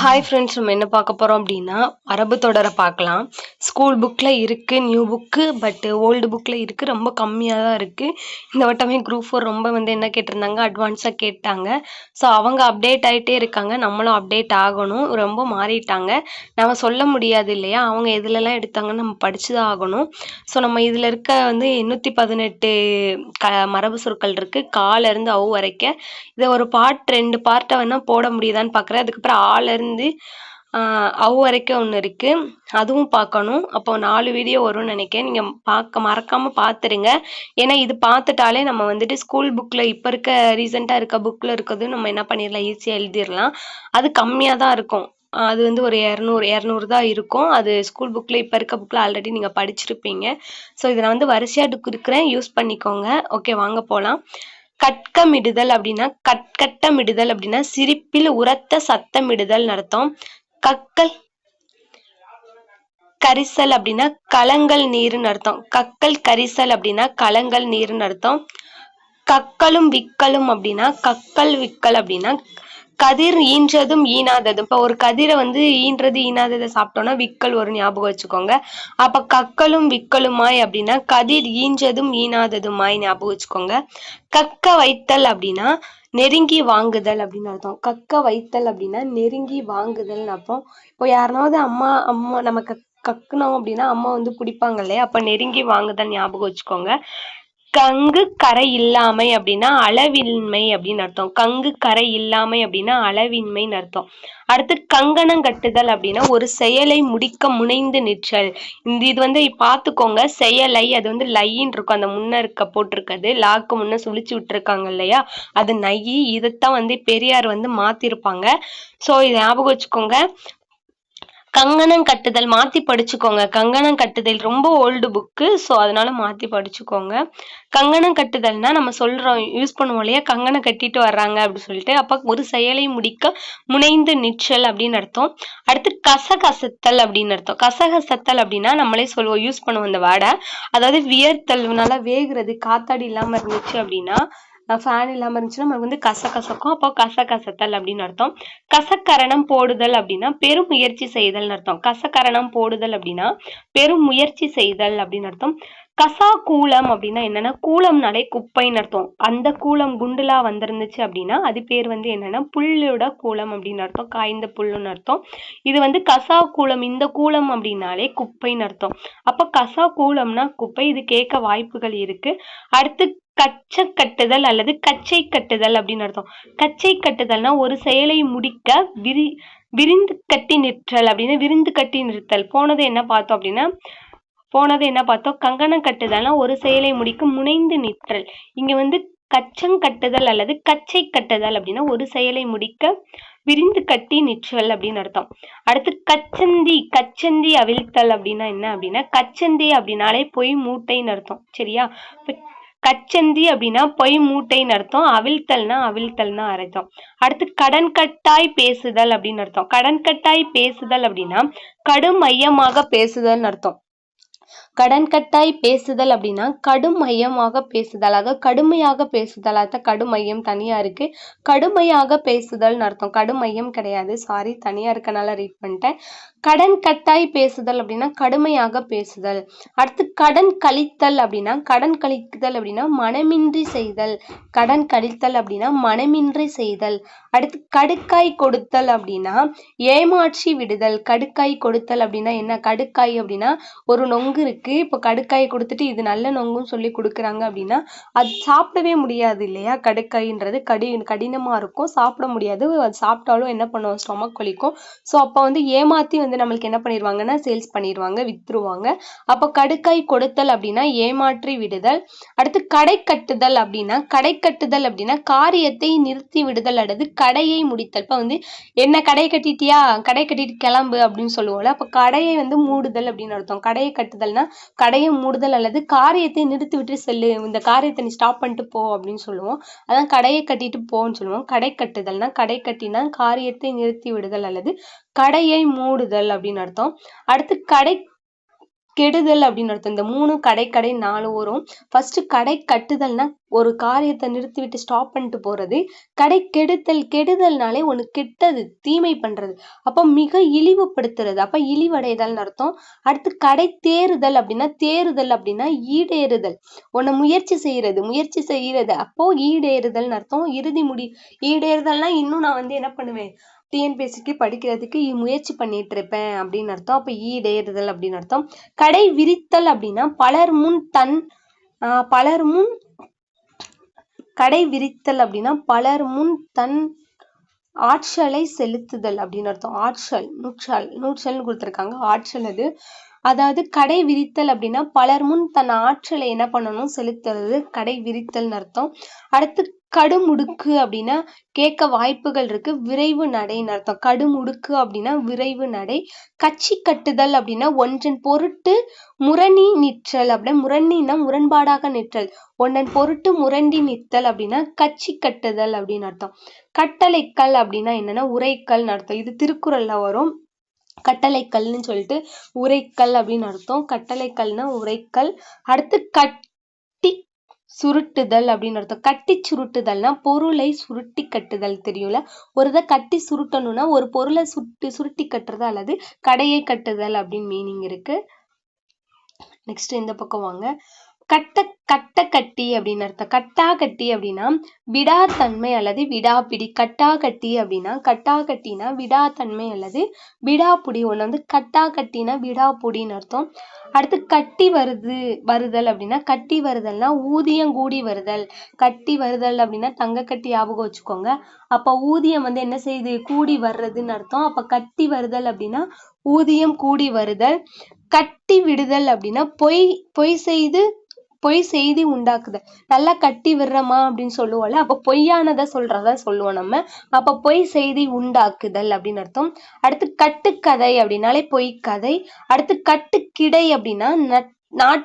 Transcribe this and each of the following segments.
Hi friends நம்ம என்ன பார்க்க போகிறோம் அப்படின்னா அரபு தொடரை பார்க்கலாம். ஸ்கூல் புக்கில் இருக்குது நியூ புக்கு பட்டு ஓல்டு புக்கில் இருக்குது ரொம்ப கம்மியாக தான் இருக்குது இந்த வட்டமே குரூப் ஃபோர் ரொம்ப வந்து என்ன கேட்டிருந்தாங்க? அட்வான்ஸாக கேட்டாங்க. ஸோ அவங்க அப்டேட் ஆகிட்டே இருக்காங்க. நம்மளும் அப்டேட் ஆகணும். ரொம்ப மாறிட்டாங்க. நம்ம சொல்ல முடியாது இல்லையா? அவங்க எதுலலாம் எடுத்தாங்கன்னு நம்ம படித்து தான் ஆகணும். ஸோ நம்ம இதில் இருக்க வந்து எண்ணூற்றி பதினெட்டு க மரபு சொற்கள் இருக்குது காலேருந்து அவு வரைக்க இதை ஒரு பார்ட் ரெண்டு பார்ட்டை வேணால் போட முடியுதான்னு பார்க்குறேன். அதுக்கப்புறம் ஆலேருந்து இருந்து அவ் வரைக்கும் ஒன்று இருக்குது அதுவும் பார்க்கணும் அப்போ நாலு வீடியோ வரும்னு நினைக்கிறேன். நீங்கள் பார்க்க மறக்காமல் பார்த்துருங்க ஏன்னா இது பார்த்துட்டாலே நம்ம வந்துட்டு ஸ்கூல் புக்கில் இப்போ இருக்க ரீசெண்டாக இருக்க புக்கில் இருக்கிறது நம்ம என்ன பண்ணிடலாம் ஈஸியாக எழுதிடலாம் அது கம்மியாக தான் இருக்கும். அது வந்து ஒரு இரநூறு இரநூறு தான் இருக்கும். அது ஸ்கூல் புக்கில் இப்போ இருக்க புக்கில் ஆல்ரெடி நீங்கள் படிச்சிருப்பீங்க. ஸோ இதை நான் வந்து வரிசையாக இருக்கிறேன் யூஸ் பண்ணிக்கோங்க. ஓகே வாங்க போகலாம் கட்கமிடுதல் அப்படின்னா கட்கட்டமிடுதல் அப்படின்னா சிரிப்பில் உரத்த சத்தமிடுதல் அர்த்தம் கக்கல் கரிசல் அப்படின்னா கலங்கள் நீருன்னு அர்த்தம். கக்கல் கரிசல் அப்படின்னா கலங்கள் நீருன்னு அர்த்தம். கக்கலும் விக்கலும் அப்படின்னா கக்கல் விக்கல் அப்படின்னா கதிர் ஈன்றதும் ஈனாததும் இப்போ ஒரு கதிரை வந்து ஈன்றது ஈனாததை சாப்பிட்டோம்னா விக்கல் ஒரு ஞாபகம் வச்சுக்கோங்க. அப்போ கக்கலும் விக்கலுமாய் அப்படின்னா கதிர் ஈன்றதும் ஈனாததுமாய் ஞாபகம் வச்சுக்கோங்க. கக்க வைத்தல் அப்படின்னா நெருங்கி வாங்குதல் அப்படின்னு அர்த்தம். கக்க வைத்தல் அப்படின்னா நெருங்கி வாங்குதல்னு அப்போ இப்போ யாருனாவது அம்மா அம்மா நம்ம கக்குனோம் அப்படின்னா அம்மா வந்து பிடிப்பாங்க இல்லையா? அப்போ நெருங்கி வாங்குதல் ஞாபகம் வச்சுக்கோங்க. கங்கு கரை இல்லாமை அப்படின்னா அளவின்மை அப்படின்னு அர்த்தம். கங்கு கரை இல்லாமை அப்படின்னா அளவின்மைன்னு அர்த்தம். அடுத்து கங்கணம் கட்டுதல் அப்படின்னா ஒரு செயலை முடிக்க முனைந்து நிற்றல். இந்த இது வந்து பார்த்துக்கோங்க. செயலை அது வந்து லைன்னு இருக்கும். அந்த முன்ன இருக்க போட்டிருக்கிறது லாக்கு முன்ன சுழிச்சு விட்டுருக்காங்க இல்லையா? அது நையி இதைத்தான் வந்து பெரியார் வந்து மாத்திருப்பாங்க. ஸோ இதை ஞாபகம் வச்சுக்கோங்க. கங்கணம் கட்டுதல் மாற்றி படிச்சுக்கோங்க. கங்கணம் கட்டுதல் ரொம்ப ஓல்டு புக்கு ஸோ அதனால மாற்றி படிச்சுக்கோங்க. கங்கணம் கட்டுதல்னா நம்ம சொல்கிறோம் யூஸ் பண்ணுவோம் இல்லையா? கங்கணம் கட்டிட்டு வர்றாங்க அப்படின்னு சொல்லிட்டு அப்போ ஒரு செயலை முடிக்க முனைந்து நிச்சல் அப்படின்னு அர்த்தம். அடுத்து கசகசத்தல் அப்படின்னு அர்த்தம். கசகசத்தல் அப்படின்னா நம்மளே சொல்லுவோம் யூஸ் பண்ணுவோம் இந்த வாடை அதாவது வியர்த்தல் நல்லா வேகிறது காத்தாடி இல்லாமல் இருந்துச்சு அப்படின்னா ஃபேன் இல்லாமல் இருந்துச்சுன்னா நமக்கு வந்து கச கசக்கும் அப்போ கச கசத்தல் அப்படின்னு அர்த்தம். கசக்கரணம் போடுதல் அப்படின்னா பெரும் முயற்சி செய்தல்னு அர்த்தம். கசக்கரணம் போடுதல் அப்படின்னா பெரும் முயற்சி செய்தல் அப்படின்னு அர்த்தம். கசா கூலம் அப்படின்னா என்னன்னா கூலம்னாலே குப்பைன்னு அர்த்தம். அந்த கூலம் குண்டுலா வந்திருந்துச்சு அப்படின்னா அது பேர் வந்து என்னன்னா புல்லோட கூலம் அப்படின்னு அர்த்தம். காய்ந்த புல்லுன்னு அர்த்தம். இது வந்து கசா கூலம் இந்த கூலம் அப்படின்னாலே குப்பைன்னு அர்த்தம். அப்ப கசா கூலம்னா குப்பை. இது கேட்க வாய்ப்புகள் இருக்கு. அடுத்து கச்சை கட்டுதல் அல்லது கச்சை கட்டுதல் அப்படின்னு அர்த்தம். கச்சை கட்டுதல்னா ஒரு செயலை முடிக்க விரி விரிந்து கட்டி நிற்றல் அப்படின்னு விரிந்து கட்டி நிறுத்தல். போனது என்ன பார்த்தோம் அப்படின்னா போனது என்ன பார்த்தோம்? கங்கணம் கட்டுதல்னா ஒரு செயலை முடிக்க முனைந்து நிற்றல். இங்க வந்து கச்சங்கட்டுதல் அல்லது கச்சை கட்டுதல் அப்படின்னா ஒரு செயலை முடிக்க விரிந்து கட்டி நிற்றல் அப்படின்னு அர்த்தம். அடுத்து கச்சந்தி கச்சந்தி அவிழ்த்தல் அப்படின்னா என்ன அப்படின்னா கச்சந்தி அப்படின்னாலே பொய் மூட்டைன்னு அர்த்தம். சரியா? கச்சந்தி அப்படின்னா பொய் மூட்டைன்னு அர்த்தம் அவிழ்த்தல்னா அவிழ்த்தல்னா அர்த்தம். அடுத்து கடன் கட்டாய் பேசுதல் அப்படின்னு அர்த்தம். கடன் கட்டாய் பேசுதல் அப்படின்னா கடும் மையமாக பேசுதல்னு அர்த்தம். கடன் கட்டாய் பேசுதல் அப்படின்னா கடும் மையமாக பேசுதல். அதாவது கடுமையாக பேசுதல். அதான் கடும் மையம் தனியா இருக்கு. கடுமையாக பேசுதல்னு அர்த்தம். கடும் மையம் கிடையாது. சாரி தனியா இருக்கனால ரீட் பண்ணிட்டேன். கடன் கட்டாய் பேசுதல் அப்படின்னா கடுமையாக பேசுதல். அடுத்து கடன் கழித்தல் அப்படின்னா கடன் கழித்தல் அப்படின்னா மனமின்றி செய்தல். கடன் கழித்தல் அப்படின்னா மனமின்றி செய்தல். அடுத்து கடுக்காய் கொடுத்தல் அப்படின்னா ஏமாற்றி விடுதல். கடுக்காய் கொடுத்தல் அப்படின்னா என்ன? கடுக்காய் அப்படின்னா ஒரு நொங்கு இருக்கு. இருக்கு. இப்போ கடுக்காய் கொடுத்துட்டு இது நல்ல நொங்குன்னு சொல்லி கொடுக்குறாங்க அப்படின்னா அது சாப்பிடவே முடியாது இல்லையா? கடுக்காயின்றது கடி கடினமாக இருக்கும். சாப்பிட முடியாது. அது சாப்பிட்டாலும் என்ன பண்ணுவோம் ஸ்டொமக் வலிக்கும். ஸோ அப்போ வந்து ஏமாற்றி வந்து நம்மளுக்கு என்ன பண்ணிடுவாங்கன்னா சேல்ஸ் பண்ணிடுவாங்க விற்றுருவாங்க அப்போ கடுக்காய் கொடுத்தல் அப்படின்னா ஏமாற்றி விடுதல். அடுத்து கடை கட்டுதல் அப்படின்னா கடை கட்டுதல் அப்படின்னா காரியத்தை நிறுத்தி விடுதல் அல்லது கடையை முடித்தல். இப்போ வந்து என்ன கடை கட்டிட்டியா? கடை கட்டிட்டு கிளம்பு அப்படின்னு சொல்லுவோம்ல அப்போ கடையை வந்து மூடுதல் அப்படின்னு அர்த்தம். கடையை கட்டுதல்னா கடையை மூடுதல் அல்லது காரியத்தை நிறுத்தி விட்டு செல்லு. இந்த காரியத்தை நீ ஸ்டாப் பண்ணிட்டு போ அப்படின்னு சொல்லுவோம். அதான் கடையை கட்டிட்டு போன்னு சொல்லுவோம். கடை கட்டுதல்னா கடை கட்டினா காரியத்தை நிறுத்தி விடுதல் அல்லது கடையை மூடுதல் அப்படின்னு அர்த்தம். அடுத்து கடை கெடுதல் அப்படின்னு அர்த்தம். இந்த மூணு கடை கடை நாலு வரும் ஃபர்ஸ்ட் கடை கட்டுதல்னா ஒரு காரியத்தை நிறுத்திவிட்டு ஸ்டாப் பண்ணிட்டு போறது. கடை கெடுத்தல் கெடுதல்னாலே ஒன்று கெட்டது தீமை பண்றது. அப்போ மிக இழிவுபடுத்துறது. அப்போ இழிவடைதல்னு அர்த்தம். அடுத்து கடை தேறுதல் அப்படின்னா தேறுதல் அப்படின்னா ஈடேறுதல். ஒன்று முயற்சி செய்யறது முயற்சி செய்யறது. அப்போ ஈடேறுதல்னு அர்த்தம். இறுதி முடி ஈடேறுதல்னா இன்னும் நான் வந்து என்ன பண்ணுவேன்? டிஎன்பிஎஸ்சிக்கு படிக்கிறதுக்கு முயற்சி பண்ணிட்டு இருப்பேன் அப்படின்னு அர்த்தம். அப்போ ஈடேறுதல் அப்படின்னு அர்த்தம். கடை விரித்தல் அப்படின்னா பலர் முன் தன் ஆஹ் பலர் முன் கடை விரித்தல் அப்படின்னா பலர் முன் தன் ஆற்றலை செலுத்துதல் அப்படின்னு அர்த்தம். ஆற்றல் நூற்றல் நூற்றல்னு கொடுத்துருக்காங்க. ஆற்றல் அது. அதாவது கடை விரித்தல் அப்படின்னா பலர் முன் தன் ஆற்றலை என்ன பண்ணணும்? செலுத்துறது. கடை விரித்தல்னு அர்த்தம். அடுத்து கடுமுடுக்கு அப்படின்னா கேட்க வாய்ப்புகள் இருக்கு. விரைவு நடைன்னு அர்த்தம். கடுமுடுக்கு அப்படின்னா விரைவு நடை. கட்சி கட்டுதல் அப்படின்னா ஒன்றின் பொருட்டு முரணி நிற்றல் அப்படின்னா முரணின்னா முரண்பாடாக நிற்றல். ஒன்றன் பொருட்டு முரண்டி நிற்றல் அப்படின்னா கட்சி கட்டுதல் அப்படின்னு அர்த்தம். கட்டளைக்கல் அப்படின்னா என்னன்னா உரைக்கல்னு அர்த்தம். இது திருக்குறள்ல வரும். கட்டளைக்கல்னு சொல்லிட்டு உரைக்கல் அப்படின்னு அர்த்தம். கட்டளைக்கல்னா உரைக்கல். அடுத்து கட் சுருட்டுதல் அப்படின்னு அர்த்தம். கட்டி சுருட்டுதல்னா பொருளை சுருட்டி கட்டுதல் தெரியும்ல? ஒரு இதை கட்டி சுருட்டணும்னா ஒரு பொருளை சுட்டு சுருட்டி கட்டுறது அல்லது கடையை கட்டுதல் அப்படின்னு மீனிங் இருக்கு. நெக்ஸ்ட் இந்த பக்கம் வாங்க. கட்ட கட்ட கட்டி அப்படின்னு அர்த்தம். கட்டா கட்டி அப்படின்னா விடாத்தன்மை அல்லது விடாப்பிடி. கட்டா கட்டி அப்படின்னா கட்டா கட்டினா விடாத்தன்மை அல்லது விடாப்புடி. ஒன்று வந்து கட்டா கட்டினா விடாப்புடின்னு அர்த்தம். அடுத்து கட்டி வருது வருதல் அப்படின்னா கட்டி வருதல்னா ஊதியம் கூடி வருதல். கட்டி வருதல் அப்படின்னா தங்க கட்டி ஞாபகம் வச்சுக்கோங்க. அப்போ ஊதியம் வந்து என்ன செய்யுது? கூடி வர்றதுன்னு அர்த்தம். அப்போ கட்டி வருதல் அப்படின்னா ஊதியம் கூடி வருதல். கட்டி விடுதல் அப்படின்னா பொய் பொய் செய்து பொய் செய்தி உண்டாக்குதல் நல்லா கட்டி விடுறமா அப்படின்னு சொல்லுவோம்ல அப்ப பொய்யானதை சொல்றதா சொல்லுவோம் நம்ம. அப்ப பொய் செய்தி உண்டாக்குதல் அப்படின்னு அர்த்தம். அடுத்து கட்டுக்கதை அப்படின்னாலே பொய் கதை அடுத்து கட்டுக்கிடை அப்படின்னா நட்- நாட்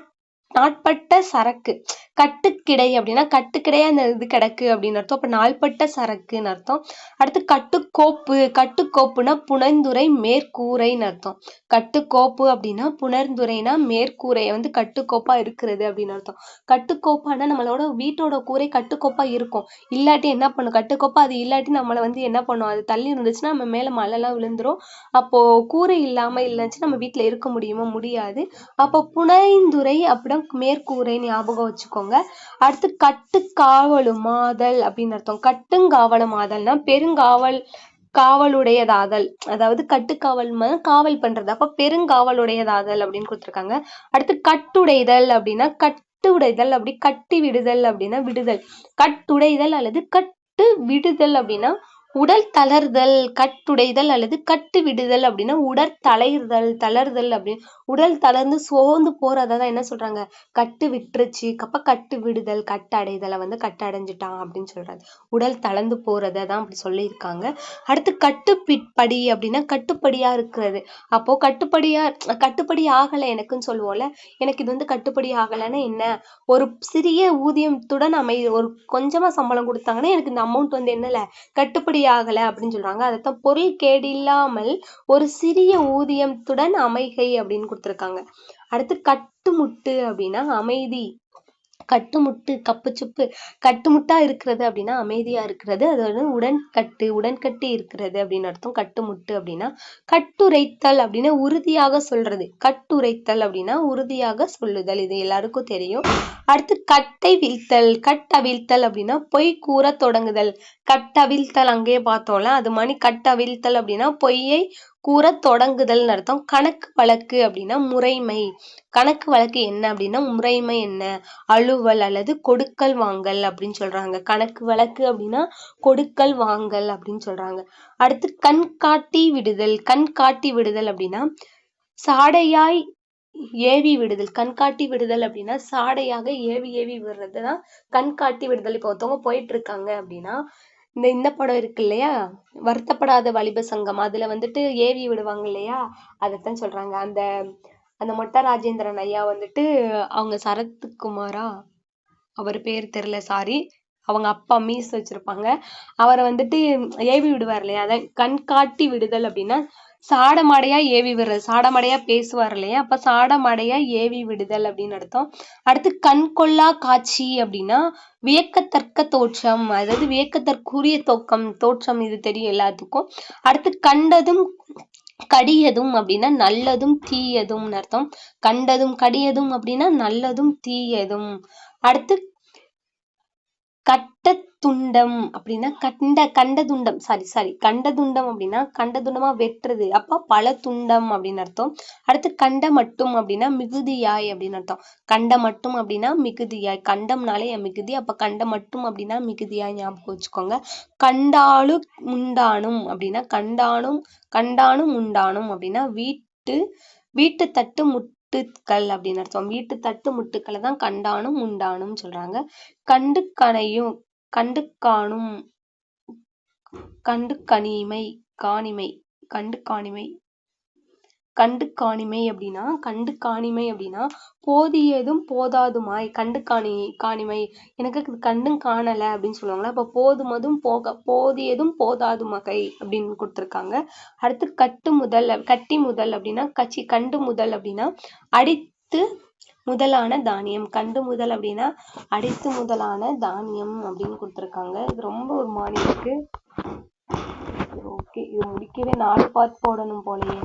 நாட்பட்ட சரக்கு. கட்டுக்கிடை அப்படின்னா கட்டுக்கிடையா அந்த இது கிடக்கு அப்படின்னு அர்த்தம். அப்ப நாள்பட்ட சரக்குன்னு அர்த்தம். அடுத்து கட்டுக்கோப்பு. கட்டுக்கோப்புனா புனைந்துரை மேற்கூரைன்னு அர்த்தம். கட்டுக்கோப்பு அப்படின்னா புணர்ந்துரைனா மேற்கூரை வந்து கட்டுக்கோப்பா இருக்கிறது அப்படின்னு அர்த்தம். கட்டுக்கோப்பானா நம்மளோட வீட்டோட கூரை கட்டுக்கோப்பா இருக்கும். இல்லாட்டி என்ன பண்ணும்? கட்டுக்கோப்பா அது இல்லாட்டி நம்மளை வந்து என்ன பண்ணும்? அது தள்ளி இருந்துச்சுன்னா நம்ம மேல மழை எல்லாம் விழுந்துரும். அப்போ கூரை இல்லாம இல்லைன்னு நம்ம வீட்டுல இருக்க முடியுமா? முடியாது. அப்போ புனைந்துரை அப்படின்னா மேற்கூரை ஞாபகம் வச்சுக்கோங்க. அடுத்து கட்டுக்காவலுமாதல் அப்படின்னு அர்த்தம். கட்டுங்காவலுமாதல்னா பெருங்காவல் காவலுடையதாதல். அதாவது கட்டுக்காவல் காவல் பண்றது. அப்ப பெருங்காவலுடையதாதல் அப்படின்னு கொடுத்துருக்காங்க. அடுத்து கட்டுடைதல் அப்படின்னா கட்டுடைதல் அப்படி கட்டி விடுதல் அப்படின்னா விடுதல். கட்டுடைதல் அல்லது கட்டு விடுதல் அப்படின்னா உடல் தளர்தல் கட்டுடைதல் அல்லது கட்டு விடுதல் அப்படின்னா உடல் தளர்தல் தளர்தல் அப்படின்னு உடல் தளர்ந்து சோர்ந்து போறதை தான் என்ன சொல்றாங்க? கட்டு விட்டுருச்சு. அப்ப கட்டு விடுதல் கட்டடைதலை வந்து கட்டடைஞ்சிட்டான் அப்படின்னு சொல்றாங்க. உடல் தளர்ந்து போறதை தான் அப்படி சொல்லியிருக்காங்க. அடுத்து கட்டுப்பிட்படி அப்படின்னா கட்டுப்படியா இருக்கிறது. அப்போ கட்டுப்படியா கட்டுப்படி ஆகலை எனக்குன்னு சொல்லுவோம்ல. எனக்கு இது வந்து கட்டுப்படி ஆகலைன்னா என்ன? ஒரு சிறிய ஊதியத்துடன் அமை ஒரு கொஞ்சமா சம்பளம் கொடுத்தாங்கன்னா எனக்கு இந்த அமௌண்ட் வந்து என்னல? கட்டுப்படி ஆகலை அப்படின்னு சொல்றாங்க. அதைத்தான் பொருள் கேடில்லாமல் ஒரு சிறிய ஊதியத்துடன் அமைகை அப்படின்னு கொடுத்திருக்காங்க. அடுத்து கட்டுமுட்டு அப்படின்னா அமைதி. கட்டுமுட்டு கப்பு சுப்பு கட்டுமுட்டா இருக்கிறது அப்படின்னா அமைதியா இருக்கிறது. அது வந்து உடன்கட்டு உடன்கட்டி இருக்கிறது அப்படின்னு அர்த்தம். கட்டுமுட்டு அப்படின்னா கட்டுரைத்தல் அப்படின்னா உறுதியாக சொல்றது. கட்டுரைத்தல் அப்படின்னா உறுதியாக சொல்லுதல். இது எல்லாருக்கும் தெரியும். அடுத்து கட்டை வீழ்த்தல். கட்டவிழ்த்தல் அப்படின்னா பொய் கூற தொடங்குதல். கட்டவிழ்த்தல் அங்கேயே பார்த்தோம்ல அது மாதிரி கட்டவிழ்த்தல் அப்படின்னா பொய்யை கூற தொடங்குதல்னு அர்த்தம். கணக்கு வழக்கு அப்படின்னா முறைமை. கணக்கு வழக்கு என்ன அப்படின்னா முறைமை என்ன? அலுவல் அல்லது கொடுக்கல் வாங்கல் அப்படின்னு சொல்றாங்க. கணக்கு வழக்கு அப்படின்னா கொடுக்கல் வாங்கல் அப்படின்னு சொல்றாங்க. அடுத்து கண்காட்டி விடுதல். கண்காட்டி விடுதல் அப்படின்னா சாடையாய் ஏவி விடுதல். கண்காட்டி விடுதல் அப்படின்னா சாடையாக ஏவி ஏவி விடுறது தான் கண்காட்டி விடுதல். இப்போ ஒருத்தவங்க போயிட்டு இருக்காங்க அப்படின்னா இந்த இந்த படம் இருக்கு இல்லையா? வருத்தப்படாத வாலிப சங்கம். அதுல வந்துட்டு ஏவி விடுவாங்க இல்லையா? அதைத்தான் சொல்றாங்க. அந்த அந்த மொட்டை ராஜேந்திரன் ஐயா வந்துட்டு அவங்க சரத்குமாரா? அவர் பேர் தெரியல சாரி அவங்க அப்பா மீஸ் வச்சிருப்பாங்க. அவரை வந்துட்டு ஏவி விடுவார் இல்லையா? அதான் கண் காட்டி விடுதல் அப்படின்னா சாடமடையா ஏவி விடுறது. சாடமடையா பேசுவார் இல்லையா? அப்ப சாடமாடையா ஏவி விடுதல் அப்படின்னு அர்த்தம். அடுத்து கண் கொள்ளா காட்சி அப்படின்னா வியக்கத்தர்க்க தோற்றம் அதாவது வியக்கத்தற்குரிய தோக்கம் தோற்றம் இது தெரியும் எல்லாத்துக்கும். அடுத்து கண்டதும் கடியதும் அப்படின்னா நல்லதும் தீயதும்னு அர்த்தம். கண்டதும் கடியதும் அப்படின்னா நல்லதும் தீயதும். அடுத்து கட்ட துண்டம் அப்படின்னா கண்ட கண்ட துண்டம் சாரி சாரி கண்ட துண்டம் அப்படின்னா கண்ட துண்டமா வெட்டுறது. அப்ப பல துண்டம் அப்படின்னு அர்த்தம். அடுத்து கண்ட மட்டும் அப்படின்னா மிகுதியாய் அப்படின்னு அர்த்தம். கண்ட மட்டும் அப்படின்னா மிகுதியாய். கண்டம்னாலே மிகுதி. அப்ப கண்ட மட்டும் அப்படின்னா மிகுதியாய் ஞாபகம் வச்சுக்கோங்க. கண்டாலு முண்டானும் அப்படின்னா கண்டானும் கண்டானும் உண்டானும் அப்படின்னா வீட்டு வீட்டு தட்டு முட்டுக்கள் அப்படின்னு அர்த்தம். வீட்டு தட்டு முட்டுக்களை தான் கண்டானும் உண்டானும் சொல்றாங்க. கண்டு கனையும் கண்டு காணும் கண்டு கனிமை காணிமை கண்டு காணிமை கண்டு காணிமை அப்படின்னா கண்டு காணிமை அப்படின்னா போதியதும் போதாதுமாய். கண்டு காணி காணிமை. எனக்கு கண்டும் காணல அப்படின்னு சொல்லுவாங்களா அப்ப போதுமதும் போக போதியதும் போதாது மகை அப்படின்னு கொடுத்திருக்காங்க. அடுத்து கட்டு முதல் கட்டி முதல் அப்படின்னா கட்சி கண்டு முதல் அப்படின்னா அடித்து முதலான தானியம். கண்டு முதல் அப்படின்னா அடித்து முதலான தானியம் அப்படின்னு கொடுத்துருக்காங்க. இது ரொம்ப ஒரு மாதிரி இருக்கு. ஓகே இது முடிக்கவே நாலு பாத் போடணும் போலயே.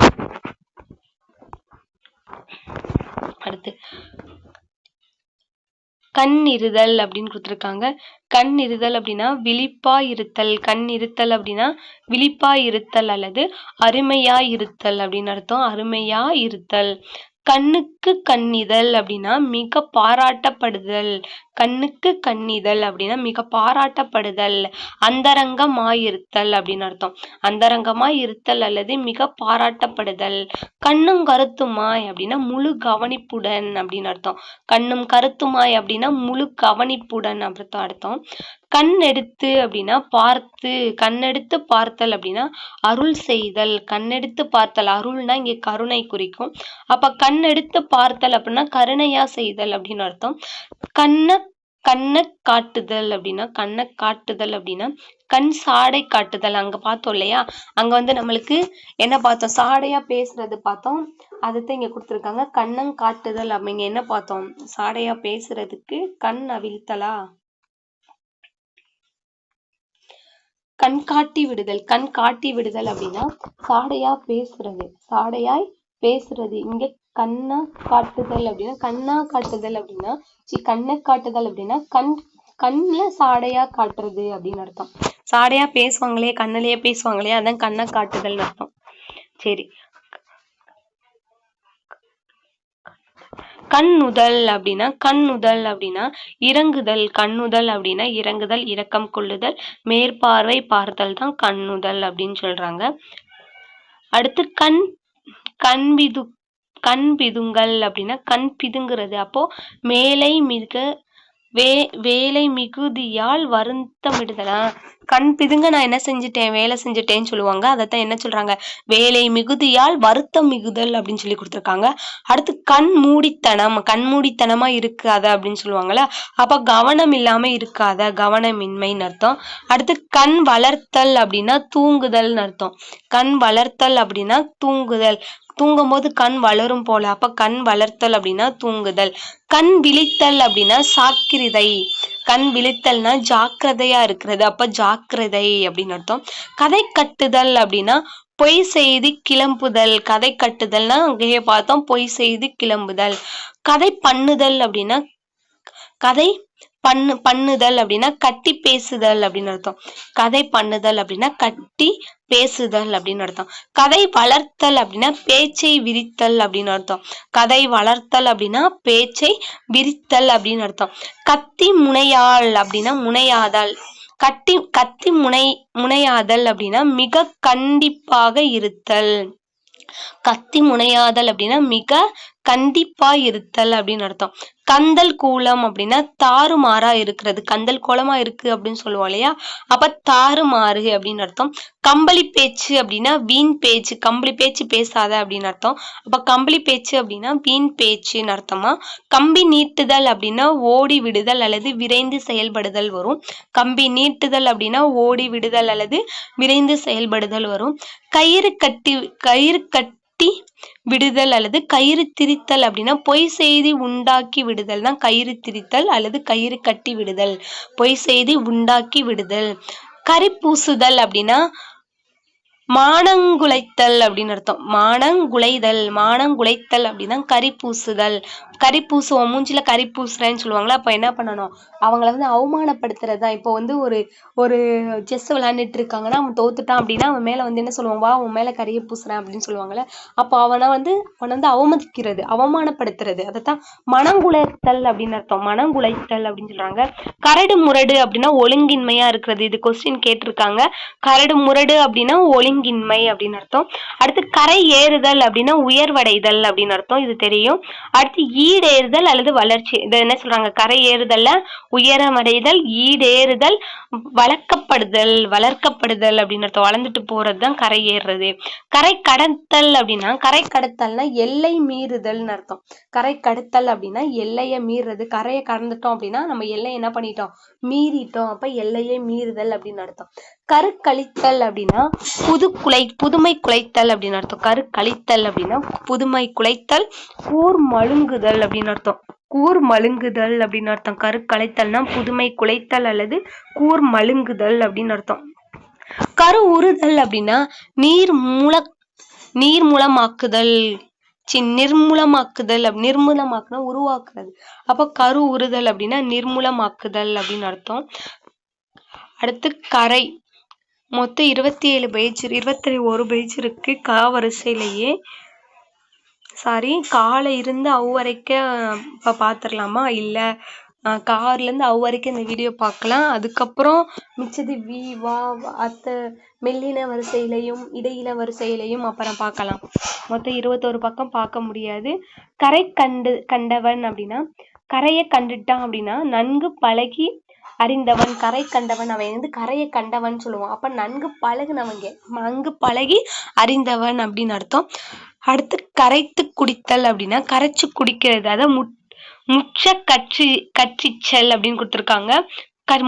அடுத்து கண் இருதல் அப்படின்னு கொடுத்துருக்காங்க. கண் இருதல் அப்படின்னா விழிப்பா இருத்தல். கண் இருத்தல் அப்படின்னா விழிப்பா இருத்தல் அல்லது அருமையா இருத்தல் அப்படின்னு அர்த்தம். அருமையா இருத்தல். கண்ணுக்கு கண்ணிதழ் அப்படின்னா மிக பாராட்டப்படுதல். கண்ணுக்கு கண்ணிதழ் அப்படின்னா மிக பாராட்டப்படுதல் அந்தரங்கமாயிருத்தல் அப்படின்னு அர்த்தம். அந்தரங்கமாய் இருத்தல் அல்லது மிக பாராட்டப்படுதல். கண்ணும் கருத்துமாய் அப்படின்னா முழு கவனிப்புடன் அப்படின்னு அர்த்தம். கண்ணும் கருத்துமாய் அப்படின்னா முழு கவனிப்புடன் அப்படின்னு அர்த்தம். கண் எடுத்து அப்படின்னா பார்த்து கண்ணெடுத்து பார்த்தல் அப்படின்னா அருள் செய்தல். கண்ணெடுத்து பார்த்தல் அருள்னா இங்கே கருணை குறிக்கும். அப்ப கண் எடுத்து பார்த்தல் அப்படின்னா கருணையா செய்தல் அப்படின்னு அர்த்தம். கண்ணை கண்ணை காட்டுதல் அப்படின்னா கண்ணை காட்டுதல் அப்படின்னா கண் சாடை காட்டுதல் அங்க பார்த்தோம் இல்லையா? அங்க வந்து நம்மளுக்கு என்ன பார்த்தோம்? சாடையா பேசுறது பார்த்தோம். அதுதான் இங்க கொடுத்துருக்காங்க. கண்ணங் காட்டுதல் அப்படிங்க என்ன பார்த்தோம்? சாடையா பேசுறதுக்கு கண் அவிழ்த்தலா? கண் காட்டி விடுதல். கண் காட்டி விடுதல் அப்படின்னா சாடையா பேசுறது. சாடையாய் பேசுறது. இங்க கண்ணா காட்டுதல் அப்படின்னா கண்ணா காட்டுதல் அப்படின்னா சி கண்ணை காட்டுதல் அப்படின்னா கண் கண்ணுல சாடையா காட்டுறது அப்படின்னு அர்த்தம். சாடையா பேசுவாங்களே கண்ணுலயே பேசுவாங்களே அதான் கண்ணை காட்டுதல் அர்த்தம். சரி. கண்ணுதல் அப்படின்னா கண்ணுதல் அப்படின்னா இறங்குதல். கண்ணுதல் அப்படின்னா இறங்குதல் இரக்கம் கொள்ளுதல் மேற்பார்வை பார்த்தல் தான் கண்ணுதல் அப்படின்னு சொல்றாங்க. அடுத்து கண் கண்பிது கண் பிதுங்கல் அப்படின்னா கண் பிதுங்கிறது. அப்போ மேலை மிக வே வேலை மிகுதியால் வருத்தமிடுதலாம் கண் பிதுங்க நான் என்ன செஞ்சுட்டேன்? வேலை செஞ்சுட்டேன்னு சொல்லுவாங்க. அதைத்தான் என்ன சொல்றாங்க? வேலை மிகுதியால் வருத்தம் மிகுதல் அப்படின்னு சொல்லி கொடுத்துருக்காங்க. அடுத்து கண் மூடித்தனம். கண் மூடித்தனமா இருக்காத அப்படின்னு சொல்லுவாங்கல்ல? அப்ப கவனம் இல்லாம இருக்காத. கவனமின்மைன்னு அர்த்தம். அடுத்து கண் வளர்த்தல் அப்படின்னா தூங்குதல்னு அர்த்தம். கண் வளர்த்தல் அப்படின்னா தூங்குதல். தூங்கும்போது கண் வளரும் போல. அப்ப கண் வளர்த்தல் அப்படின்னா தூங்குதல். கண் விழித்தல் அப்படின்னா சாக்கிரதை. கண் விழித்தல்னா ஜாக்கிரதையா இருக்கிறது. அப்ப ஜாக்கிரதை அப்படின்னு அர்த்தம். கதை கட்டுதல் அப்படின்னா பொய் செய்தி கிளம்புதல். கதை கட்டுதல்னா அங்கேயே பார்த்தோம் பொய் செய்தி கிளம்புதல். கதை பண்ணுதல் அப்படின்னா கதை பண்ணு பண்ணுதல் அப்படின்னா கட்டி பேசுதல் அப்படின்னு அர்த்தம். கதை பண்ணுதல் அப்படின்னா கட்டி பேசுதல் அப்படின்னு அர்த்தம். கதை வளர்த்தல் அப்படின்னா பேச்சை விரித்தல் அப்படின்னு அர்த்தம். கதை வளர்த்தல் அப்படின்னா பேச்சை விரித்தல் அப்படின்னு அர்த்தம். கத்தி முனையாள் அப்படின்னா முனையாதல். கட்டி கத்தி முனை முனையாதல் அப்படின்னா மிக கண்டிப்பாக இருத்தல். கத்தி முனையாதல் அப்படின்னா மிக கண்டிப்பா இருத்தல் அப்படின்னு அர்த்தம். கந்தல் கூலம் அப்படின்னா தாறுமாறா இருக்கிறது. கந்தல் கோலமா இருக்கு அப்படின்னு சொல்லுவோம் இல்லையா? அப்ப தாறுமாறு அப்படின்னு அர்த்தம். கம்பளி பேச்சு அப்படின்னா வீண் பேச்சு. கம்பளி பேச்சு பேசாத அப்படின்னு அர்த்தம். அப்ப கம்பளி பேச்சு அப்படின்னா வீண் பேச்சுன்னு அர்த்தமா? கம்பி நீட்டுதல் அப்படின்னா ஓடி விடுதல் அல்லது விரைந்து செயல்படுதல் வரும். கம்பி நீட்டுதல் அப்படின்னா ஓடி விடுதல் அல்லது விரைந்து செயல்படுதல் வரும். கயிறு கட்டி கயிறு கட்டி விடுதல் அல்லது கயிறு திரித்தல் அப்படின்னா பொய் செய்தி உண்டாக்கி விடுதல் தான் கயிறு திரித்தல் அல்லது கயிறு கட்டி விடுதல். பொய் செய்தி உண்டாக்கி விடுதல். கரி பூசுதல் அப்படின்னா மானங்குலைத்தல் அப்படின்னு அர்த்தம். மானங்குலைதல் மானங்குலைத்தல் அப்படின்னா கரி பூசுதல். கரி பூசுவோம் மூஞ்சில கரி பூசுறேன்னு சொல்லுவாங்களா? அப்ப என்ன பண்ணணும்? அவங்கள வந்து அவமானப்படுத்துறது தான் இப்போ வந்து ஒரு ஒரு செஸ் விளையாண்டுட்டு இருக்காங்கன்னா அவன் தோத்துட்டான் அப்படின்னா அவன் மேல வந்து என்ன சொல்லுவான்? வா உன் மேல கரிய பூசுறேன் அப்படின்னு சொல்லுவாங்கல்ல? அப்போ அவனை வந்து அவனை வந்து அவமதிக்கிறது அவமானப்படுத்துறது. அதைத்தான் மனங்குலைத்தல் அப்படின்னு அர்த்தம். மனங்குலைத்தல் அப்படின்னு சொல்றாங்க. கரடு முரடு அப்படின்னா ஒழுங்கின்மையா இருக்கிறது. இது கொஸ்டின் கேட்டிருக்காங்க. கரடு முரடு அப்படின்னா ஒழுங்கின்மை அப்படின்னு அர்த்தம். அடுத்து கரை ஏறுதல் அப்படின்னா உயர்வடைதல் அப்படின்னு அர்த்தம். இது தெரியும். அடுத்து ஈடேறுதல் அல்லது வளர்ச்சி. இது என்ன சொல்றாங்க? கரை ஏறுதல்ல உயரமடைதல் ஈடேறுதல் வளர்க்கப்படுதல் வளர்க்கப்படுதல் அப்படின்னு அர்த்தம். வளர்ந்துட்டு போறது தான் கரை ஏறுறது. கரை கடத்தல் அப்படின்னா கரை கடத்தல்னா எல்லை மீறுதல்னு அர்த்தம். கரை கடத்தல் அப்படின்னா எல்லையை மீறுறது. கரையை கடந்துட்டோம் அப்படின்னா நம்ம எல்லையை என்ன பண்ணிட்டோம்? மீறிட்டோம். அப்ப எல்லையை மீறுதல் அப்படின்னு அர்த்தம். கருக்கழித்தல் அப்படின்னா புது குலை புதுமை குலைத்தல் அப்படின்னு அர்த்தம். கருக்கழித்தல் அப்படின்னா புதுமை குலைத்தல் கூர் மழுங்குதல் அப்படின்னு அர்த்தம். கூர் மழுங்குதல் அப்படின்னு அர்த்தம். கருக்கலைத்தல்னா புதுமை குலைத்தல் அல்லது கூர் மழுங்குதல் அப்படின்னு அர்த்தம். கரு உறுதல் அப்படின்னா நீர் மூல நீர் மூலமாக்குதல். சி நிர்மூலமாக்குதல் நிர்மூலமாக்குனா உருவாக்குறது. அப்ப கரு உறுதல் அப்படின்னா நிர்மூலமாக்குதல் அப்படின்னு அர்த்தம். அடுத்து கரை. மொத்தம் இருபத்தி ஏழு பேஜ் இருபத்தி ஒரு பேஜ் இருக்கு கா வரிசையிலேயே சாரி காலை இருந்து அவ் வரைக்கும் இப்போ பார்த்துடலாமா இல்லை கார்லேருந்து அவ் வரைக்கும் இந்த வீடியோ பார்க்கலாம் அதுக்கப்புறம் மிச்சது வி வா அத்த மெல்லின வரிசையிலையும் இடையில வரிசையிலையும் அப்புறம் பார்க்கலாம் மொத்தம் இருபத்தோரு பக்கம் பார்க்க முடியாது. கரை கண்டு கண்டவன் அப்படின்னா கரையை கண்டுட்டான் அப்படின்னா நன்கு பழகி அறிந்தவன் கரை கண்டவன் அவன் வந்து கரையை கண்டவன் சொல்லுவான். அப்ப நன்கு பழகுனவங்க நன்கு பழகி அறிந்தவன் அப்படின்னு அர்த்தம். அடுத்து கரைத்து குடித்தல் அப்படின்னா கரைச்சு குடிக்கிறது. அதாவது முட் முற்ற கட்சி கட்சிச்சல் அப்படின்னு கொடுத்துருக்காங்க.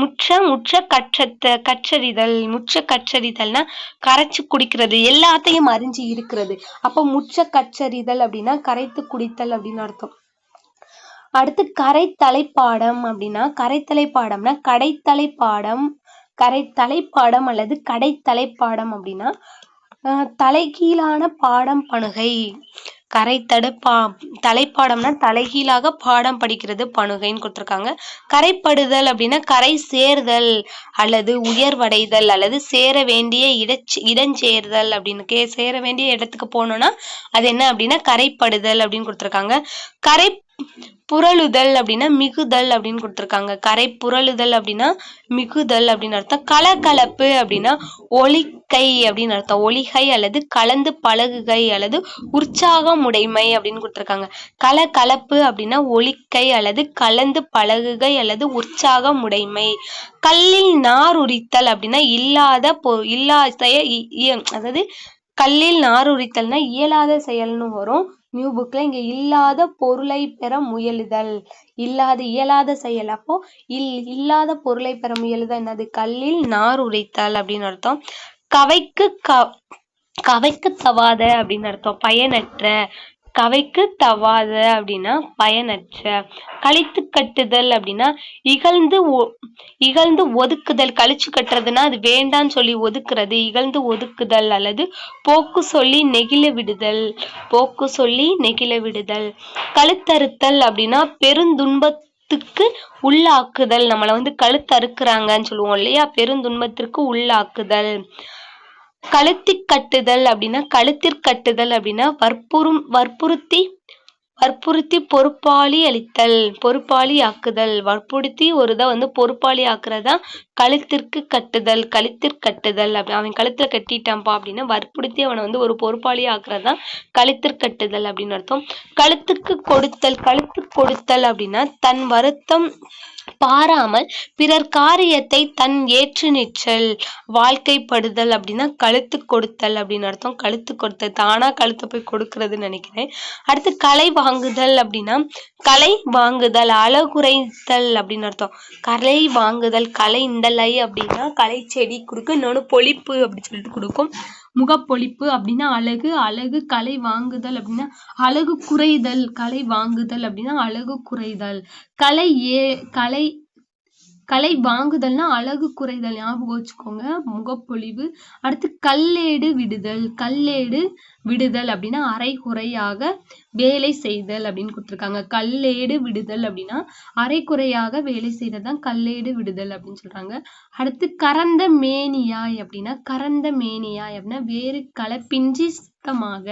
முற்ற முற்ற கற்றத்த கற்றறிதல் முற்ற கற்றறிதல்னா கரைச்சு குடிக்கிறது எல்லாத்தையும் அறிஞ்சு இருக்கிறது. அப்போ முற்ற கற்றறிதல் அப்படின்னா கரைத்து குடித்தல் அப்படின்னு அர்த்தம். அடுத்து கரைத்தலைப்பாடம் அப்படின்னா கரைத்தலைப்பாடம்னா கடைத்தலைப்பாடம் கரைத்தலைப்பாடம் அல்லது கடைத்தலைப்பாடம் அப்படின்னா தலைகீழான பாடம் பணுகை. கரைத்தடு பா தலைப்பாடம்னா தலைகீழாக பாடம் படிக்கிறது பணுகைன்னு கொடுத்துருக்காங்க. கரைப்படுதல் அப்படின்னா கரை சேர்தல் அல்லது உயர்வடைதல் அல்லது சேர வேண்டிய இடச் இடஞ்சேர்தல் அப்படின்னு கே சேர வேண்டிய இடத்துக்கு போகணும்னா அது என்ன அப்படின்னா கரைப்படுதல் அப்படின்னு கொடுத்துருக்காங்க. கரை புரளுதல் அப்படின்னா மிகுதல் அப்படின்னு கொடுத்துருக்காங்க. கரை புரளுதல் அப்படின்னா மிகுதல் அப்படின்னு அர்த்தம். கலகலப்பு அப்படின்னா ஒலிக்கை அப்படின்னு அர்த்தம். ஒலிகை அல்லது கலந்து பழகுகை அல்லது உற்சாகம் உடைமை அப்படின்னு கொடுத்துருக்காங்க. கலகலப்பு அப்படின்னா ஒலிக்கை அல்லது கலந்து பழகுகை அல்லது உற்சாகம் உடைமை கல்லில் நார் உரித்தல் அப்படின்னா இல்லாத பொ இல்லாத அதாவது கல்லில் நார் உரித்தல்னா இயலாத செயல்னு வரும். நியூ புக்ல இங்க இல்லாத பொருளை பெற முயலுதல். இல்லாத இயலாத செயல். அப்போ இல் இல்லாத பொருளை பெற முயலுதல். என்னது? கல்லில் நார் உரைத்தல் அப்படின்னு அர்த்தம். கவைக்கு க கவைக்கு தவாத அப்படின்னு அர்த்தம். பயனற்ற கவைக்கு தவாத அப்படின்னா பயனற்ற. கழித்து கட்டுதல் அப்படின்னா இகழ்ந்து இகழ்ந்து ஒதுக்குதல். கழிச்சு கட்டுறதுன்னா அது வேண்டான்னு சொல்லி ஒதுக்குறது. இகழ்ந்து ஒதுக்குதல் அல்லது போக்கு சொல்லி நெகிழ விடுதல். போக்கு சொல்லி நெகிழ விடுதல். கழுத்தறுத்தல் அப்படின்னா பெருந்துன்பத்துக்கு உள்ளாக்குதல். நம்மளை வந்து கழுத்தறுக்குறாங்கன்னு சொல்லுவோம் இல்லையா? பெருந்துன்பத்திற்கு உள்ளாக்குதல். கழுத்தி கட்டுதல் அப்படின்னா கழுத்திற் கட்டுதல் அப்படின்னா வற்புறும் வற்புறுத்தி வற்புறுத்தி பொறுப்பாளி அளித்தல் பொறுப்பாளி ஆக்குதல். வற்புறுத்தி ஒரு இதை வந்து பொறுப்பாளி ஆக்குறதா? கழுத்திற்கு கட்டுதல் கழுத்திற்கட்டுதல் அப்படி அவன் கழுத்துல கட்டிட்டான்ப்பா அப்படின்னா வற்புறுத்தி அவனை வந்து ஒரு பொறுப்பாளி ஆக்குறதா? கழுத்திற்கட்டுதல் அப்படின்னு அர்த்தம். கழுத்துக்கு கொடுத்தல் கழுத்து கொடுத்தல் அப்படின்னா தன் வருத்தம் பாராமல் பிறர் காரியத்தை தன் ஏற்று நிற்றல் வாழ்க்கைப்படுதல் அப்படின்னா கழுத்து கொடுத்தல் அப்படின்னு அர்த்தம். கழுத்து கொடுத்தல் தானா கழுத்தை போய் கொடுக்கறதுன்னு நினைக்கிறேன். அடுத்து கலை வாங்குதல் அப்படின்னா கலை வாங்குதல் அழகுரைத்தல் அப்படின்னு அர்த்தம். கலை வாங்குதல் கலை இந்தலை அப்படின்னா கலை செடி கொடுக்கும் இன்னொன்று பொழிப்பு அப்படின்னு சொல்லிட்டு கொடுக்கும். முகப்பொழிப்பு அப்படின்னா அழகு அழகு கலை வாங்குதல் அப்படின்னா அழகு குறைதல் கலை வாங்குதல் அப்படின்னா அழகு குறைதல். கலை ஏ கலை கலை வாங்குதல்னா அழகு குறைதல் ஞாபகம் வச்சுக்கோங்க. முகப்பொழிவு அடுத்து கல்லேடு விடுதல். கல்லேடு விடுதல் அப்படின்னா அரைகுறையாக வேலை செய்தல் அப்படின்னு கொடுத்துருக்காங்க. கல்லேடு விடுதல் அப்படின்னா அரைக்குறையாக வேலை செய்தல் தான் கல்லேடு விடுதல் அப்படின்னு சொல்றாங்க. அடுத்து கறந்த மேனியாய் அப்படின்னா கறந்த மேனியாய் அப்படின்னா வேறு கலப்பின்றி சுத்தமாக.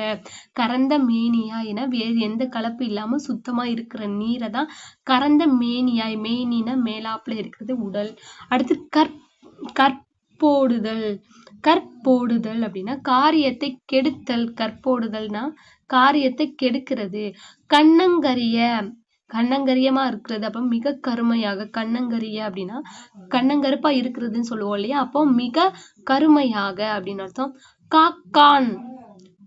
கறந்த மேனியாய் என வேறு எந்த கலப்பு இல்லாம சுத்தமா இருக்கிற நீரை தான் கறந்த மேனியாய். மேனினா மேலாப்புல இருக்கிறது உடல். அடுத்து கற் கற்போடுதல். கற்போடுதல் அப்படின்னா காரியத்தை கெடுத்தல். கற்போடுதல்னா காரியத்தை கெடுக்கிறது. கண்ணங்கரிய கண்ணங்கரியமா இருக்கிறது. அப்ப மிக கருமையாக கண்ணங்கரிய அப்படின்னா கண்ணங்கருப்பா இருக்கிறதுன்னு சொல்லுவோம் இல்லையா? அப்போ மிக கருமையாக அப்படின்னு அர்த்தம். காக்கான்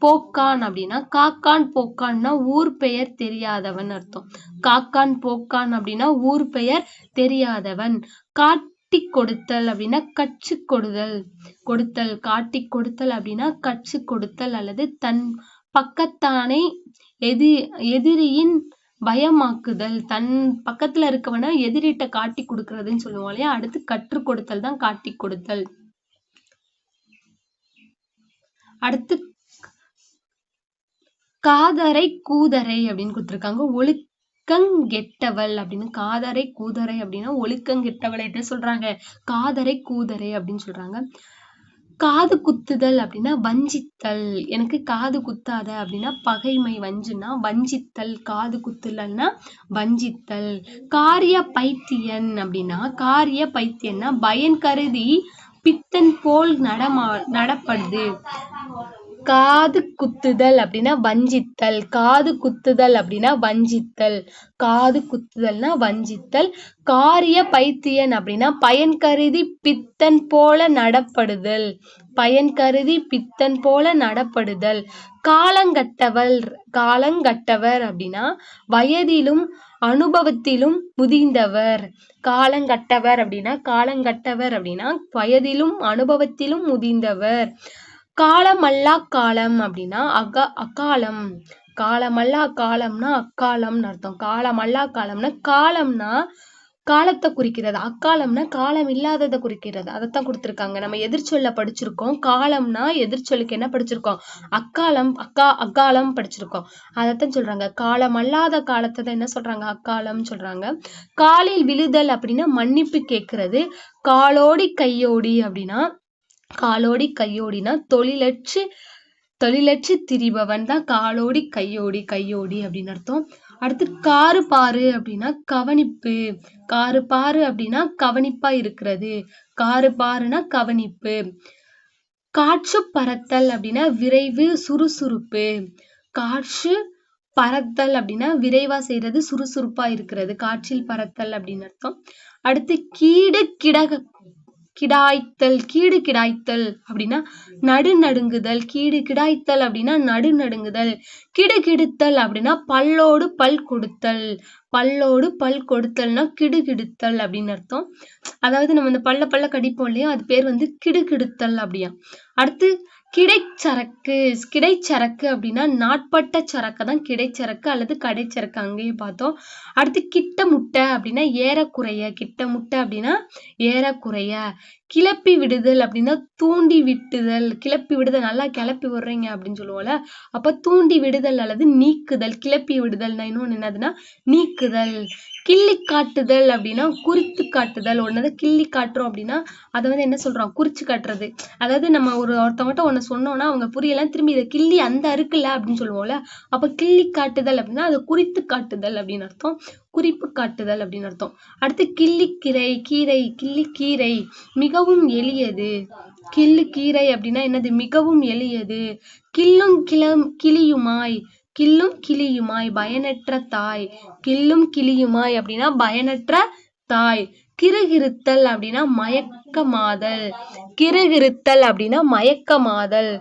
போக்கான் அப்படின்னா காக்கான் போக்கான்னா ஊர் பெயர் தெரியாதவன் அர்த்தம். காக்கான் போக்கான் அப்படின்னா ஊர் பெயர் தெரியாதவன். காட்டி கொடுத்தல் அப்படின்னா கற்று கொடுதல். கொடுத்தல் காட்டி கொடுத்தல் அப்படின்னா கட்சி கொடுத்தல் அல்லது தன் பக்கத்தானே எதி எதிரியின் பயமாக்குதல். தன் பக்கத்துல இருக்கவன எதிரிட்ட காட்டி கொடுக்கறதுன்னு சொல்லுவோம் இல்லையா? அடுத்து கற்றுக் கொடுத்தல் தான் காட்டி கொடுத்தல். அடுத்து காதரை கூதரை அப்படின்னு கொடுத்துருக்காங்க. ஒழுக்கங்கெட்டவள் அப்படின்னு. காதரை கூதரை அப்படின்னா ஒழுக்கங்கெட்டவளை என்ன சொல்றாங்க? காதரை கூதரை அப்படின்னு சொல்றாங்க. காது குத்துதல் அப்படின்னா வஞ்சித்தல். எனக்கு காது குத்தாத அப்படின்னா பகைமை வஞ்சுனா வஞ்சித்தல். காது குத்துலன்னா வஞ்சித்தல். காரிய பைத்தியன் அப்படின்னா காரிய பைத்தியன்னா பயன் கருதி பித்தன் போல் நடமா நடப்படுது. காது குத்துதல் அப்படின்னா வஞ்சித்தல். காது குத்துதல் அப்படின்னா வஞ்சித்தல். காது குத்துதல்னா வஞ்சித்தல். காரிய பைத்தியன் அப்படின்னா பயன் கருதி பித்தன் போல நடப்படுதல். பயன் கருதி பித்தன் போல நடப்படுதல். காலங்கட்டவர் காலங்கட்டவர் அப்படின்னா வயதிலும் அனுபவத்திலும் முதிந்தவர் காலங்கட்டவர் அப்படின்னா காலங்கட்டவர் அப்படின்னா வயதிலும் அனுபவத்திலும் முதிந்தவர் காலமல்லா காலம் அப்படின்னா அக அகாலம். காலமல்லா காலம்னா அக்காலம்னு அர்த்தம். காலமல்லா காலம்னா காலம்னா காலத்தை குறிக்கிறது. அக்காலம்னா காலம் இல்லாததை குறிக்கிறது. அதைத்தான் கொடுத்துருக்காங்க. நம்ம எதிர்ச்சொல்ல படிச்சிருக்கோம். காலம்னா எதிர்ச்சொல்லுக்கு என்ன படிச்சிருக்கோம்? அக்காலம் அக்கா அக்காலம் படிச்சிருக்கோம். அதைத்தான் சொல்றாங்க. காலம் அல்லாத காலத்தை தான் என்ன சொல்றாங்க? அக்காலம்னு சொல்றாங்க. காலில் விழுதல் அப்படின்னா மன்னிப்பு கேட்கறது. காலோடி கையோடி அப்படின்னா காலோடி கையோடினா தொழிலற்று தொழிலற்று திரிபவன் தான் காலோடி கையோடி கையோடி அப்படின்னு அர்த்தம். அடுத்து காரு பாரு அப்படின்னா கவனிப்பு. காரு பாரு அப்படின்னா கவனிப்பா இருக்கிறது. காரு பாருனா கவனிப்பு. காற்று பறத்தல் அப்படின்னா விரைவு சுறுசுறுப்பு. காற்று பறத்தல் அப்படின்னா விரைவா செய்யறது சுறுசுறுப்பா இருக்கிறது. காற்றில் பறத்தல் அப்படின்னு அர்த்தம். அடுத்து கீடு கிடக கிடாய்த்தல் கீடு கிடாய்த்தல் அப்படின்னா நடு நடுங்குதல் கீடு கிடாய்த்தல் அப்படின்னா நடு நடுங்குதல் கிடு கிடுத்தல் அப்படின்னா பல்லோடு பல் கொடுத்தல் பல்லோடு பல் கொடுத்தல்னா கிடு கிடுத்தல் அப்படின்னு அர்த்தம். அதாவது நம்ம இந்த பல்ல பல்ல கடிப்போம் இல்லையா? அது பேர் வந்து கிடு கிடுத்தல் அப்படியா? அடுத்து கிடைச்சரக்கு கிடைச்சரக்கு அப்படின்னா நாட்பட்ட சரக்கு தான் கிடைச்சரக்கு அல்லது கடைச்சரக்கு அங்கேயும் பார்த்தோம். அடுத்து கிட்ட முட்டை அப்படின்னா ஏறக்குறைய கிட்ட முட்டை அப்படின்னா ஏறக்குறைய. கிளப்பி விடுதல் அப்படின்னா தூண்டி விட்டுதல் கிளப்பி விடுதல் நல்லா கிளப்பி விடுறீங்க அப்படின்னு சொல்லுவோம்ல அப்ப தூண்டி விடுதல் அல்லது நீக்குதல் கிளப்பி விடுதல்னா இன்னொன்னு என்னதுன்னா நீக்குதல். கிள்ளி காட்டுதல் அப்படின்னா குறித்து காட்டுதல். ஒன்னதை கிள்ளி காட்டுறோம் அப்படின்னா அதை வந்து என்ன சொல்றோம்? குறிச்சு காட்டுறது. அதாவது நம்ம ஒரு ஒருத்தவங்ககிட்ட ஒண்ணு சொன்னோம்னா அவங்க புரியலாம் திரும்பி இதை கிள்ளி அந்த இருக்குல்ல அப்படின்னு சொல்லுவோம்ல அப்ப கிள்ளி காட்டுதல் அப்படின்னா அதை குறித்து காட்டுதல் அப்படின்னு அர்த்தம். குறிப்பு காட்டுதல் அப்படின்னு அர்த்தம். அடுத்து கிள்ளிக்கீரை கீரை கிள்ளிக்கீரை மிகவும் எளியது. கிள்ளு கீரை அப்படின்னா என்னது? மிகவும் எளியது. கிள்ளும் கிளம் கிளியுமாய். கிள்ளும் கிளியுமாய் பயனற்ற தாய். கிள்ளும் கிளியுமாய் அப்படின்னா பயனற்ற தாய். கிருகிருத்தல் அப்படின்னா மயக்கமாதல். கிருகிருத்தல் அப்படின்னா மயக்கமாதல்.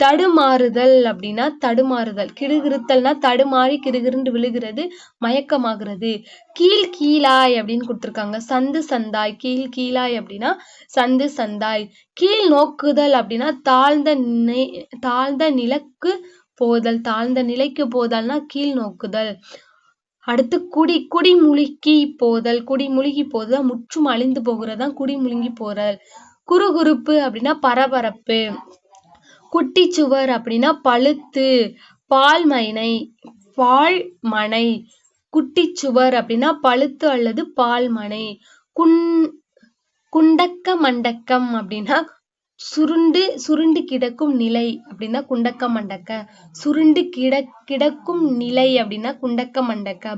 தடுமாறுதல் அப்படின்னா தடுமாறுதல். கிடுகிருத்தல்னா தடுமாறி கிறுகிறுண்டு விழுகிறது மயக்கமாகிறது. கீழ் கீழாய் அப்படின்னு கொடுத்துருக்காங்க. சந்து சந்தாய். கீழ் கீழாய் அப்படின்னா சந்து சந்தாய். கீழ் நோக்குதல் அப்படின்னா தாழ்ந்த நி தாழ்ந்த நிலக்கு போதல். தாழ்ந்த நிலைக்கு போதல்னா கீழ் நோக்குதல். அடுத்து குடி குடிமுழுகி போதல். குடிமுழுகி போதல் முற்றும் அழிந்து போகிறதா குடிமுழுங்கி போறல். குறுகுறுப்பு அப்படின்னா பரபரப்பு. குட்டிச்சுவர் அப்படின்னா பழுத்து பால்மனை பால்மனை குட்டிச்சுவர் அப்படின்னா பழுத்து அல்லது பால்மனை குன் குண்டக்க மண்டக்கம் அப்படின்னா சுருண்டு சுருண்டு கிடக்கும் நிலை அப்படின்னா குண்டக்க மண்டக்க. சுருண்டு கிட கிடக்கும் நிலை அப்படின்னா குண்டக்க மண்டக்க.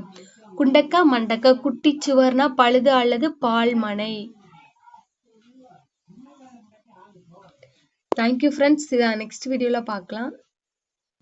குண்டக்க மண்டக்க குட்டிச்சுவர்னா பழுது அல்லது பால்மனை தேங்க்யூ ஃப்ரெண்ட்ஸ் இதை நெக்ஸ்ட் வீடியோவில் பார்க்கலாம்.